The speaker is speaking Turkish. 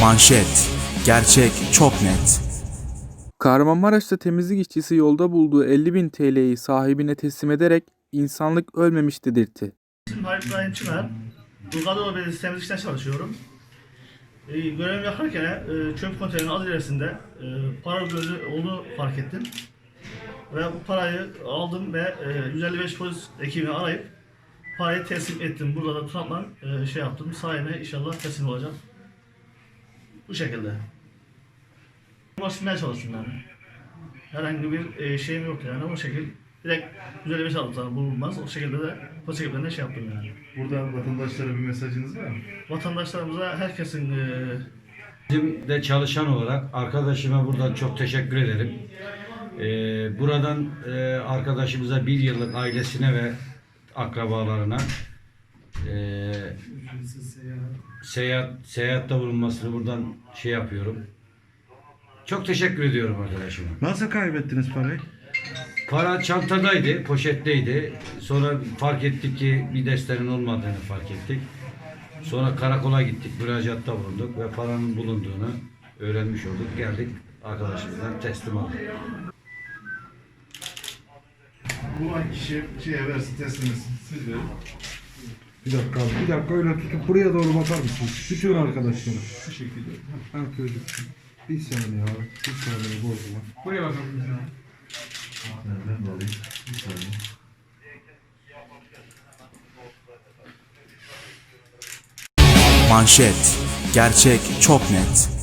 Manşet. Gerçek çok net. Kahramanmaraş'ta temizlik işçisi yolda bulduğu 50.000 TL'yi sahibine teslim ederek insanlık ölmemiş dedirtti. İsmim Halit İbrahim Çınar. Bulgaroğlu Belediyesi temizlikten çalışıyorum. E, görevimi yaparken e, çöp konteynerinin az ilerisinde e, para gözü olduğunu fark ettim. Ve bu parayı aldım ve e, 155 polis ekibini arayıp parayı teslim ettim. Burada da tutanla e, şey yaptım. Sahibine inşallah teslim olacak. Bu şekilde. Çalıştım yani. Herhangi bir e, şeyim yok yani o şekilde. Direkt 155 aldım zaten bulunmaz. O şekilde de polis ekiplerine şey yaptım yani. Buradan vatandaşlara bir mesajınız var mı? Vatandaşlarımıza herkesin e, Bizim de çalışan olarak arkadaşıma buradan çok teşekkür ederim. Ee, buradan e, arkadaşımıza bir yıllık ailesine ve akrabalarına e, seyahat seyahatte bulunmasını buradan şey yapıyorum. Çok teşekkür ediyorum arkadaşıma. Nasıl kaybettiniz parayı? Para çantadaydı, poşetteydi. Sonra fark ettik ki bir destenin olmadığını fark ettik. Sonra karakola gittik, müracaatta bulunduk ve paranın bulunduğunu öğrenmiş olduk. Geldik arkadaşımızdan teslim aldık. Bulan kişi şeye versin, teslim etsin. Siz verin. Bir dakika abi, bir dakika öyle tutup buraya doğru bakar mısınız? Bütün arkadaşlara. Bu şekilde. Ha çocuk. Bir saniye abi, bir saniye bozma. Nereden alayım? Bir saniye. Manşet. Gerçek çok net.